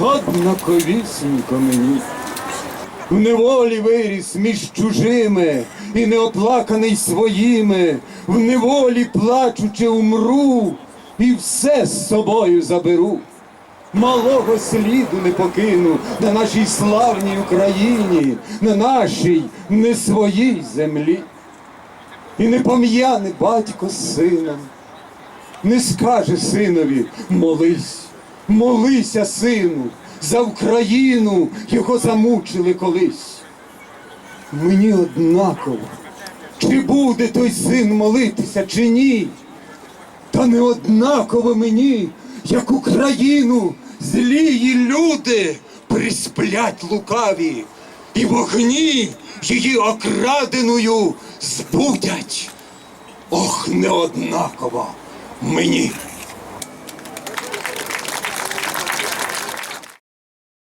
однаковісінько мені. В неволі виріс між чужими і неоплаканий своїми, в неволі плачучи умру, і все з собою заберу. Малого сліду не покину на нашій славній Україні, на нашій не своїй землі. І не пом'яне батько сина, не скаже синові молись, молися, сину, за Україну його замучили колись. Мені однаково, чи буде той син молитися, чи ні. Та не однаково мені, як Україну злії люди присплять лукаві, і вогні її окраденою збудять. Ох, не однаково мені.